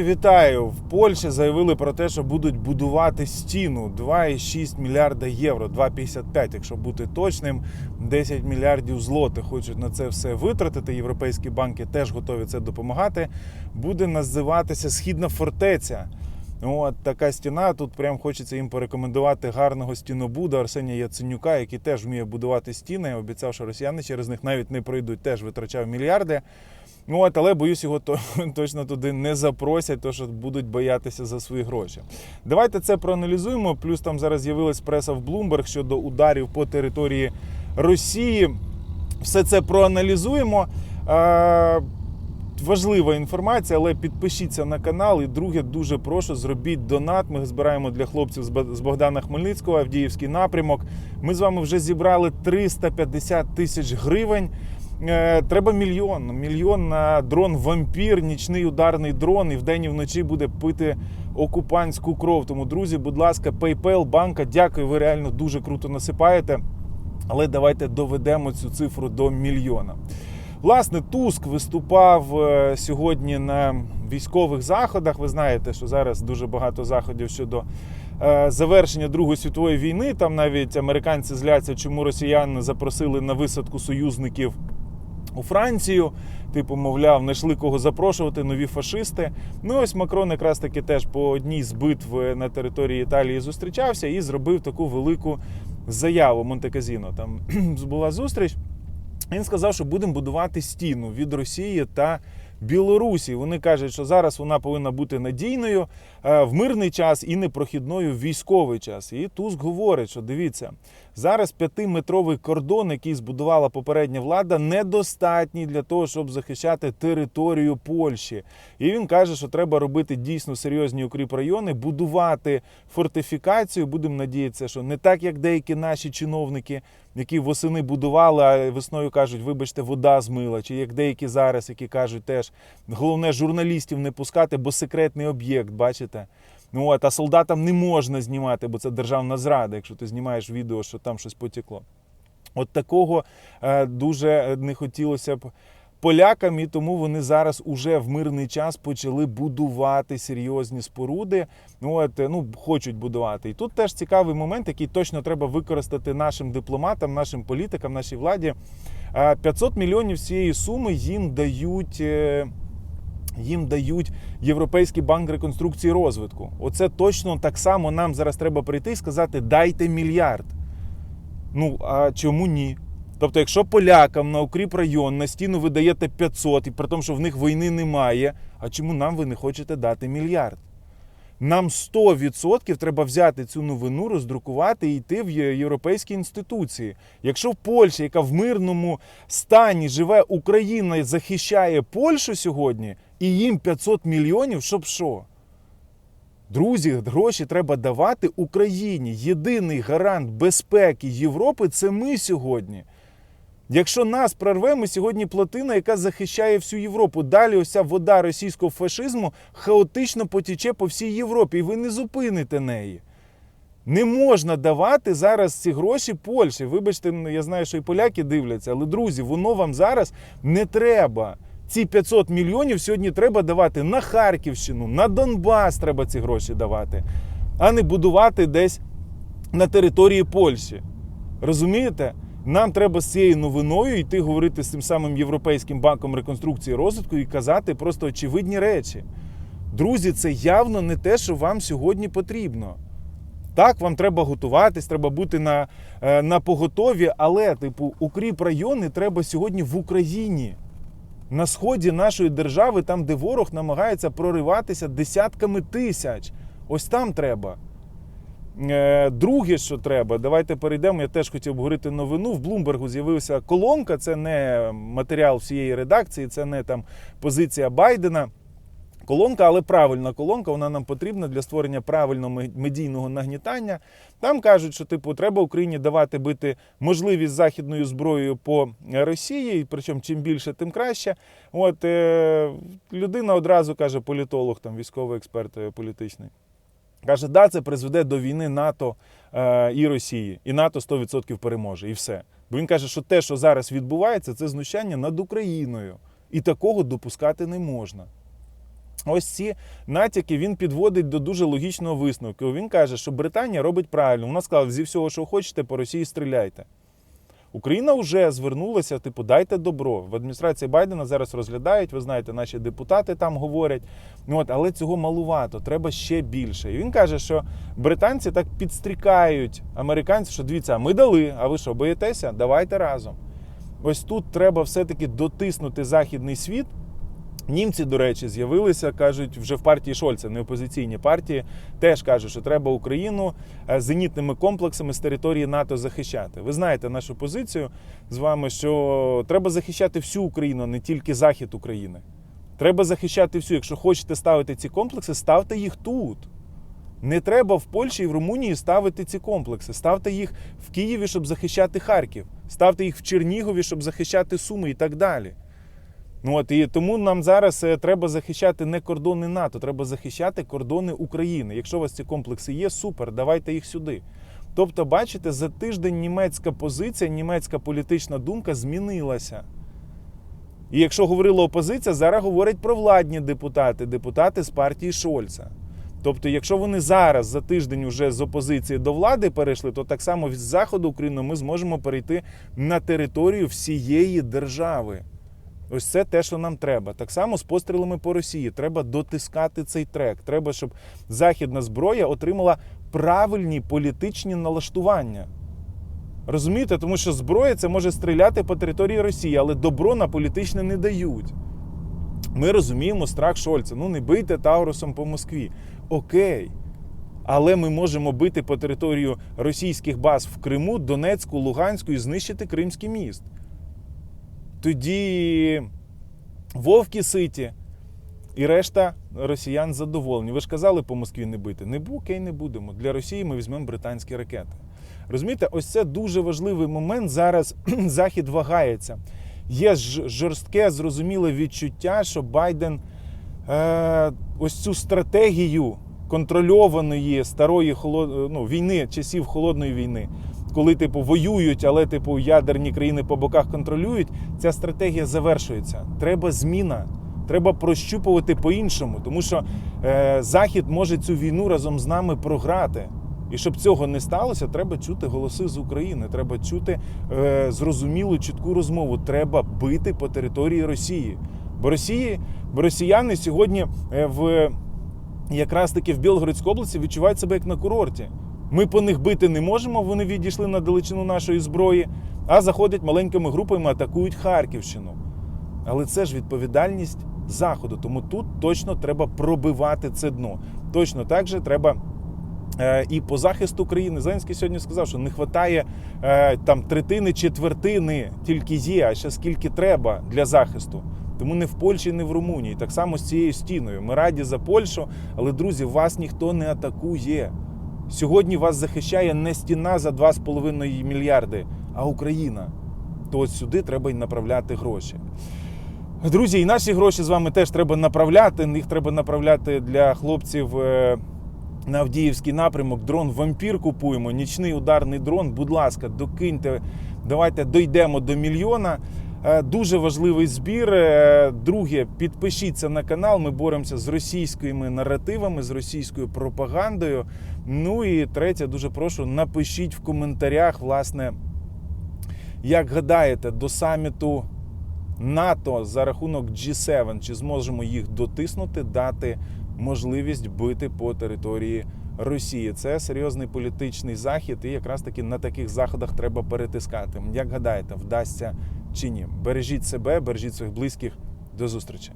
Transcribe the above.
Вітаю! В Польщі заявили про те, що будуть будувати стіну 2,6 мільярда євро, 2,55, якщо бути точним, 10 мільярдів злотих хочуть на це все витратити. Європейські банки теж готові це допомагати. Буде називатися Східна фортеця. От така стіна. Тут прям хочеться їм порекомендувати гарного стінобуда Арсенія Яценюка, який теж вміє будувати стіни. Обіцяв, що росіяни через них навіть не пройдуть, теж витрачав мільярди. От, але боюсь, його то, точно туди не запросять, то що будуть боятися за свої гроші. Давайте це проаналізуємо. Плюс там зараз з'явилась преса в Bloomberg щодо ударів по території Росії. Все це проаналізуємо. Важлива інформація, але підпишіться на канал. І друге, дуже прошу, зробіть донат. Ми збираємо для хлопців з Богдана Хмельницького, Авдіївський напрямок. Ми з вами вже зібрали 350 тисяч гривень. Е, Треба мільйон. Мільйон на дрон вампір, нічний ударний дрон, і вдень і вночі буде пити окупантську кров. Тому, друзі, будь ласка, PayPal, банка, дякую, ви реально дуже круто насипаєте. Але давайте доведемо цю цифру до мільйона. Власне, Туск виступав е, сьогодні на військових заходах. Ви знаєте, що зараз дуже багато заходів щодо е, завершення Другої світової війни. Там навіть американці зляться, чому росіян запросили на висадку союзників у Францію. Типу, мовляв, знайшли кого запрошувати, нові фашисти. Ну ось Макрон якраз таки теж по одній з битв на території Італії зустрічався і зробив таку велику заяву Монте-Казіно. Там була зустріч. Він сказав, що будемо будувати стіну від Росії та Білорусі. Вони кажуть, що зараз вона повинна бути надійною е, в мирний час і непрохідною в військовий час. І Туск говорить, що дивіться, зараз п'ятиметровий кордон, який збудувала попередня влада, недостатній для того, щоб захищати територію Польщі. І він каже, що треба робити дійсно серйозні укріпрайони, будувати фортифікацію. Будемо надіятися, що не так, як деякі наші чиновники, які восени будували, а весною кажуть, вибачте, вода змила, чи як деякі зараз, які кажуть, теж головне журналістів не пускати, бо секретний об'єкт, бачите. Ну от, а солдатам не можна знімати, бо це державна зрада, якщо ти знімаєш відео, що там щось потекло. От такого е, дуже не хотілося б полякам, і тому вони зараз уже в мирний час почали будувати серйозні споруди. Ну, от, е, ну, хочуть будувати. І тут теж цікавий момент, який точно треба використати нашим дипломатам, нашим політикам, нашій владі. Е, 500 мільйонів цієї суми їм дають. Їм дають Європейський банк реконструкції розвитку. Оце точно так само нам зараз треба прийти і сказати: дайте мільярд. Ну а чому ні? Тобто, якщо полякам на укріп район на стіну ви даєте 500, і при тому, що в них війни немає, а чому нам ви не хочете дати мільярд? Нам 100% треба взяти цю новину, роздрукувати і йти в європейські інституції. Якщо в Польщі, яка в мирному стані живе Україна і захищає Польщу сьогодні, і їм 500 мільйонів, щоб що? Друзі, гроші треба давати Україні. Єдиний гарант безпеки Європи це ми сьогодні. Якщо нас прорве, ми сьогодні плотина, яка захищає всю Європу. Далі ось ця вода російського фашизму хаотично потіче по всій Європі, і ви не зупините неї. Не можна давати зараз ці гроші Польщі. Вибачте, я знаю, що і поляки дивляться, але друзі, воно вам зараз не треба. Ці 500 мільйонів сьогодні треба давати на Харківщину, на Донбас треба ці гроші давати, а не будувати десь на території Польщі. Розумієте? Нам треба з цією новиною йти говорити з тим самим Європейським банком реконструкції і розвитку і казати просто очевидні речі. Друзі, це явно не те, що вам сьогодні потрібно. Так, вам треба готуватись, треба бути на, е, на поготові, але, типу, укріп райони треба сьогодні в Україні. На сході нашої держави, там, де ворог намагається прориватися десятками тисяч. Ось там треба. Е, Друге, що треба, давайте перейдемо. Я теж хотів говорити новину. В Блумбергу з'явилася колонка. Це не матеріал всієї редакції, це не там позиція Байдена. Колонка, але правильна колонка, вона нам потрібна для створення правильного медійного нагнітання. Там кажуть, що типу треба Україні давати бити можливість західною зброєю по Росії, і причому чим більше, тим краще. От е, людина одразу каже, політолог, там військовий експерт е, політичний. Каже, да, це призведе до війни НАТО е, і Росії, і НАТО 100% переможе, і все. Бо він каже, що те, що зараз відбувається, це знущання над Україною, і такого допускати не можна. Ось ці натяки він підводить до дуже логічного висновку. Він каже, що Британія робить правильно. Вона сказала, зі всього, що хочете, по Росії стріляйте. Україна вже звернулася, типу, дайте добро. В адміністрації Байдена зараз розглядають. Ви знаєте, наші депутати там говорять. Ну, От, але цього малувато, треба ще більше. І він каже, що британці так підстрікають американців, що дивіться, ми дали, а ви що, боїтеся? Давайте разом. Ось тут треба все-таки дотиснути західний світ. Німці, до речі, з'явилися, кажуть, вже в партії Шольца, не опозиційні партії, теж кажуть, що треба Україну е, зенітними комплексами з території НАТО захищати. Ви знаєте нашу позицію з вами, що треба захищати всю Україну, не тільки захід України. Треба захищати всю. Якщо хочете ставити ці комплекси, ставте їх тут. Не треба в Польщі і в Румунії ставити ці комплекси. Ставте їх в Києві, щоб захищати Харків. Ставте їх в Чернігові, щоб захищати Суми і так далі. Ну от і тому нам зараз е, треба захищати не кордони НАТО, треба захищати кордони України. Якщо у вас ці комплекси є, супер, давайте їх сюди. Тобто, бачите, за тиждень німецька позиція, німецька політична думка змінилася. І якщо говорила опозиція, зараз говорять про владні депутати, депутати з партії Шольца. Тобто, якщо вони зараз за тиждень уже з опозиції до влади перейшли, то так само з заходу України ми зможемо перейти на територію всієї держави. Ось це те, що нам треба. Так само з пострілами по Росії. Треба дотискати цей трек. Треба, щоб західна зброя отримала правильні політичні налаштування. Розумієте, тому що зброя це може стріляти по території Росії, але добро на політичне не дають. Ми розуміємо страх Шольца. Ну не бийте Таурусом по Москві. Окей. Але ми можемо бити по територію російських баз в Криму, Донецьку, Луганську і знищити Кримський міст. Тоді вовки ситі, і решта росіян задоволені. Ви ж казали по Москві не бити. Не окей, не будемо. Для Росії ми візьмемо британські ракети. Розумієте, ось це дуже важливий момент. Зараз Захід вагається. Є жорстке, зрозуміле відчуття, що Байден е, ось цю стратегію контрольованої старої холод... ну, війни, часів холодної війни, коли типу воюють, але типу ядерні країни по боках контролюють. Ця стратегія завершується. Треба зміна. Треба прощупувати по-іншому, тому що е, Захід може цю війну разом з нами програти. І щоб цього не сталося, треба чути голоси з України. Треба чути е, зрозумілу чітку розмову. Треба бити по території Росії. Бо Росії, бо росіяни сьогодні е, в якраз таки в Білгородській області відчувають себе як на курорті. Ми по них бити не можемо, вони відійшли на далечину нашої зброї, а заходять маленькими групами, атакують Харківщину. Але це ж відповідальність Заходу. Тому тут точно треба пробивати це дно. Точно так же треба. е, І по захисту країни Зеленський сьогодні сказав, що не вистачає там третини, четвертини тільки є, а ще скільки треба для захисту. Тому не в Польщі, не в Румунії. Так само з цією стіною. Ми раді за Польщу, але друзі, вас ніхто не атакує. Сьогодні вас захищає не стіна за 2,5 мільярди, а Україна. То от сюди треба й направляти гроші. Друзі, і наші гроші з вами теж треба направляти. Їх треба направляти для хлопців е, на Авдіївський напрямок. Дрон вампір купуємо, нічний ударний дрон. Будь ласка, докиньте. Давайте дійдемо до мільйона. Е, Дуже важливий збір. Е, Друге, підпишіться на канал. Ми боремося з російськими наративами, з російською пропагандою. Ну і третє, дуже прошу, напишіть в коментарях, власне, як гадаєте, до саміту НАТО за рахунок G7, чи зможемо їх дотиснути, дати можливість бити по території Росії. Це серйозний політичний захід, і якраз таки на таких заходах треба перетискати. Як гадаєте, вдасться чи ні? Бережіть себе, бережіть своїх близьких. До зустрічі.